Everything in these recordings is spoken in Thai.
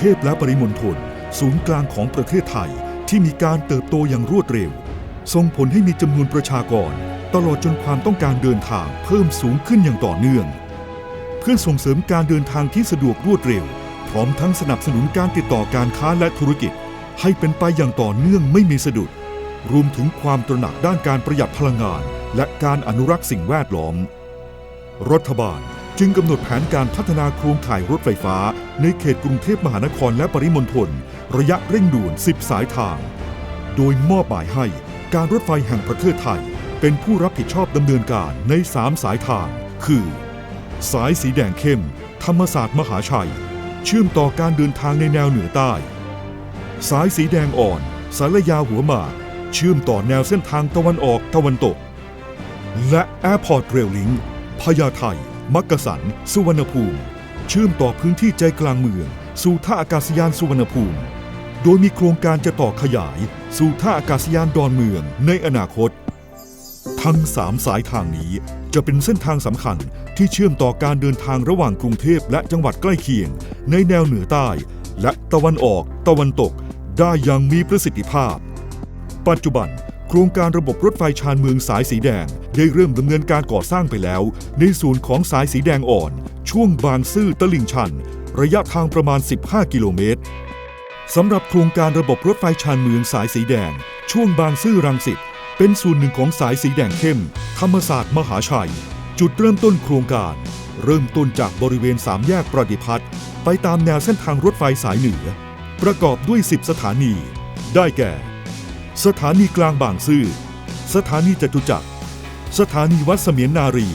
เทพและปริมณฑลศูนย์กลางของประเทศไทยที่มีการเติบโตอย่างรวดเร็ว ส่งผลให้มีจำนวนประชากร ตลอดจนความต้องการเดินทางเพิ่มสูงขึ้นอย่างต่อเนื่อง เพื่อส่งเสริมการเดินทางที่สะดวกรวดเร็ว พร้อมทั้งสนับสนุนการติดต่อการค้าและธุรกิจ ให้เป็นไปอย่างต่อเนื่องไม่มีสะดุด รวมถึงความตระหนักด้านการประหยัดพลังงาน และการอนุรักษ์สิ่งแวดล้อม รัฐบาล จึงกำหนดแผนการพัฒนาโครงข่ายรถไฟฟ้า ในเขตกรุงเทพมหานครและปริมณฑลระยะเร่งด่วน 10 สายทาง โดยมอบหมายให้การรถไฟแห่งประเทศไทย เป็นผู้รับผิดชอบดำเนินการใน 3 สายทาง คือ สายสีแดงเข้ม ธรรมศาสตร์มหาชัย เชื่อมต่อการเดินทางในแนวเหนือใต้ สายสีแดงอ่อนสารยาหัวหมากเชื่อมต่อแนวเส้นทางตะวันออกตะวันตก และ Airport Rail Link พญาไท มักกะสัน สุวรรณภูมิ เชื่อมต่อพื้นที่ใจกลางเมือง สู่ท่าอากาศยานสุวรรณภูมิ โดยมีโครงการจะต่อขยาย สู่ท่าอากาศยานดอนเมืองในอนาคต ทั้ง3สายทางนี้จะเป็นเส้นทางสำคัญที่เชื่อมต่อการเดินทางระหว่างกรุงเทพและจังหวัดใกล้เคียง ในแนวเหนือใต้ และตะวันออก ตะวันตก ได้อย่างมีประสิทธิภาพ ปัจจุบัน โครงการระบบรถไฟชานเมืองสายสีแดง ได้เริ่มดำเนินการก่อสร้างไปแล้ว ในส่วนของสายสีแดงอ่อน ช่วงบางซื่อตลิ่งชัน ระยะทางประมาณ 15 กิโลเมตรสำหรับโครงการระบบรถไฟชานเมืองสายสีแดง ช่วงบางซื่อรังสิตเป็นส่วนหนึ่งของสายสีแดงเข้ม ธรรมศาสตร์มหาชัย จุดเริ่มต้นโครงการ เริ่มต้นจากบริเวณสามแยกประดิพัฒน์ไปตามแนวเส้นทางรถไฟสายเหนือ ประกอบด้วย 10 สถานี ได้แก่ สถานีกลางบางซื่อ สถานีจตุจักร สถานีวัดเสมียนนารี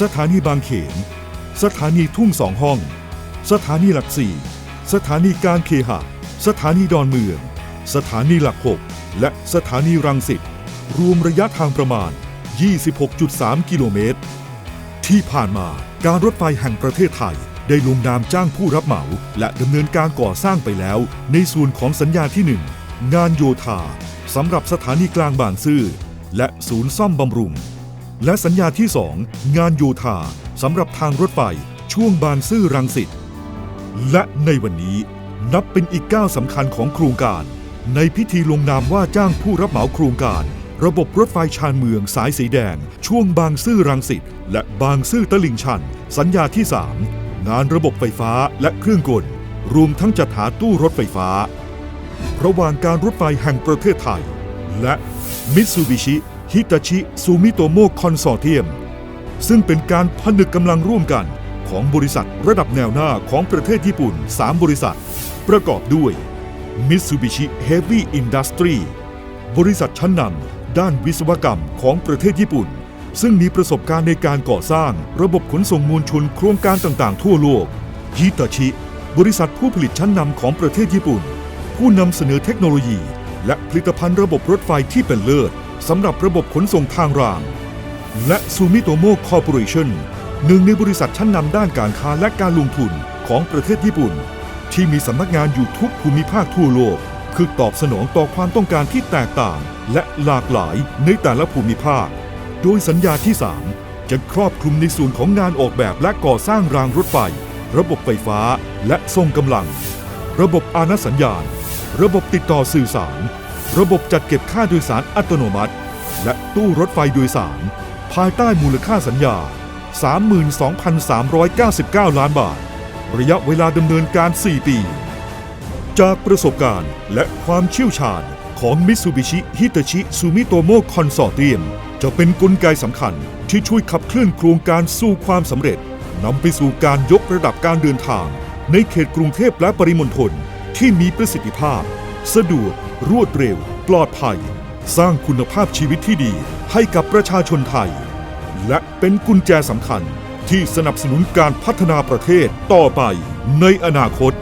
สถานีบางเขน สถานีทุ่งสองห้อง สถานีหลักสี่ สถานีการเคหะ สถานีดอนเมือง สถานีหลักหกและสถานีรังสิต รวมระยะทางประมาณ 26.3 กิโลเมตร ที่ผ่านมาการรถไฟแห่งประเทศไทยได้ลงนามจ้างผู้รับเหมาและดำเนินการก่อสร้างไปแล้ว ในส่วนของสัญญาที่ 1 งานโยธา สำหรับสถานีกลางบางซื่อและศูนย์ซ่อมบำรุง และสัญญาที่ 2 งานโยธาสำหรับทางรถไฟช่วงบางซื่อรังสิตและในวันนี้นับเป็นอีกก้าวสำคัญของโครงการ ในพิธีลงนามว่าจ้างผู้รับเหมาโครงการ ระบบรถไฟชานเมืองสายสีแดง ช่วงบางซื่อรังสิตและบางซื่อตลิ่งชัน สัญญาที่ 3 งานระบบไฟฟ้าและเครื่องกล รวมทั้งจัดหาตู้รถไฟฟ้า ระหว่างการรถไฟแห่งประเทศไทย และมิตซูบิชิฮิตาชิซูมิโตโมคอนซอร์เทียม ซึ่งเป็นการผนึกกำลังร่วมกันของบริษัทระดับแนวหน้าของประเทศญี่ปุ่น 3 บริษัท ประกอบด้วย Mitsubishi Heavy Industry บริษัทชั้นนำด้านวิศวกรรมของประเทศญี่ปุ่น ซึ่งมีประสบการณ์ในการก่อสร้างระบบขนส่งมวลชนโครงการต่างๆ ทั่วโลกฮิตาชิ บริษัทผู้ผลิตชั้นนำของประเทศญี่ปุ่น ผู้นำเสนอเทคโนโลยี และผลิตภัณฑ์ระบบรถไฟที่เป็นเลิศสำหรับระบบขนส่งทางราง และซูมิโตโมคอร์ปอเรชั่นหนึ่งในบริษัทชั้นนำด้านการค้าและการลงทุนของประเทศญี่ปุ่น ที่มีสำนักงานอยู่ทุกภูมิภาคทั่วโลก คือตอบสนองต่อความต้องการที่แตกต่าง และหลากหลายในแต่ละภูมิภาค โดยสัญญาที่ 3 จะครอบคลุมในส่วนของงานออกแบบและก่อสร้างรางรถไฟ ระบบไฟฟ้า และทรงกำลัง ระบบอาณสัญญาณ ระบบติดต่อสื่อสาร ระบบจัดเก็บค่าโดยสารอัตโนมัติ และตู้รถไฟโดยสาร ภายใต้มูลค่าสัญญา 32,399 ล้านบาท ระยะเวลาดำเนินการ 4 ปี จากประสบการณ์และความเชี่ยวชาญของ Mitsubishi Hitachi Sumitomo Consortium จะเป็นนกลไกสำคัญที่ช่วยขับเคลื่อนโครงการสู่ความสำเร็จนำไปสู่การยกระดับการเดินทาง ในเขตกรุงเทพและปริมณฑล ที่มีประสิทธิภาพ สะดวก รวดเร็ว ปลอดภัย สร้างคุณภาพชีวิตที่ดีให้กับประชาชนไทย และเป็นกุญแจสำคัญที่สนับสนุนการพัฒนาประเทศต่อไปในอนาคต